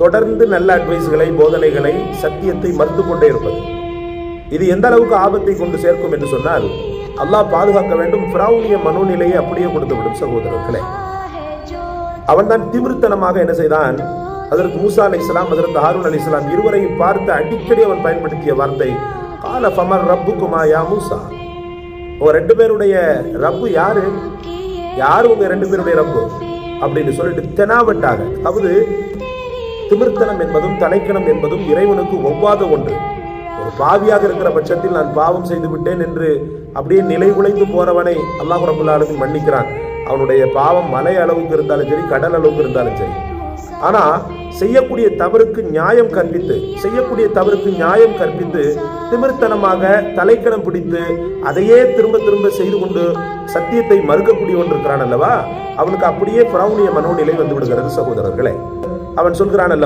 தொடர்ந்து நல்ல அட்வைஸ்களை போதனைகளை சத்தியத்தை மறுத்து கொண்டே இருப்பது. இது எந்த அளவுக்கு ஆபத்தை கொண்டு சேர்க்கும் என்று சொன்னால் அல்லாஹ் பாதுகாக்க வேண்டும். பிராவுனிய மனோநிலையை அப்படியே கொடுத்து விடும் சகோதரர்களே. அவன்தான் திமிர்த்தனமாக என்ன செய்தான்? அதற்கு மூசா அலி இஸ்லாம் அதற்கு ஹாரூன் அலி இஸ்லாம் இருவரையும் பார்த்து அடிக்கடி அவன் பயன்படுத்திய வார்த்தை கால ஃபமர் ரப்புக்குமா யா மூசா? உங்க ரெண்டு பேருடைய ரப்பு யாரு? யாரு உங்க ரெண்டு பேருடைய ரப்பு? அப்படின்னு சொல்லிட்டு தெனாவட்டாக அதாவது திமிர்த்தனம் என்பதும் தலைக்கணம் என்பதும் இறைவனுக்கு ஒவ்வாத ஒன்று. ஒரு பாவியாக இருக்கிற பட்சத்தில் நான் பாவம் செய்து விட்டேன் என்று அப்படியே நிலை உழைந்து போறவனை அல்லாஹ் ரபுல் மன்னிக்கிறான். அவனுடைய பாவம் மலை அளவுக்கு இருந்தாலும் சரி கடல் அளவுக்கு இருந்தாலும் சரி. ஆனா செய்யக்கூடிய தவறுக்கு நியாயம் கற்பித்து செய்யக்கூடிய தவறுக்கு நியாயம் கற்பித்து திமிர்த்தனமாக தலைக்கணம் பிடித்து அதையே திரும்ப திரும்ப செய்து கொண்டு சத்தியத்தை மறுக்கக்கூடிய ஒன்று இருக்கிறான் அல்லவா? அவனுக்கு அப்படியே பிரௌனிய மனோநிலை வந்து விடுகிறது சகோதரர்களே. அவன் சொல்கிறான் அல்லவா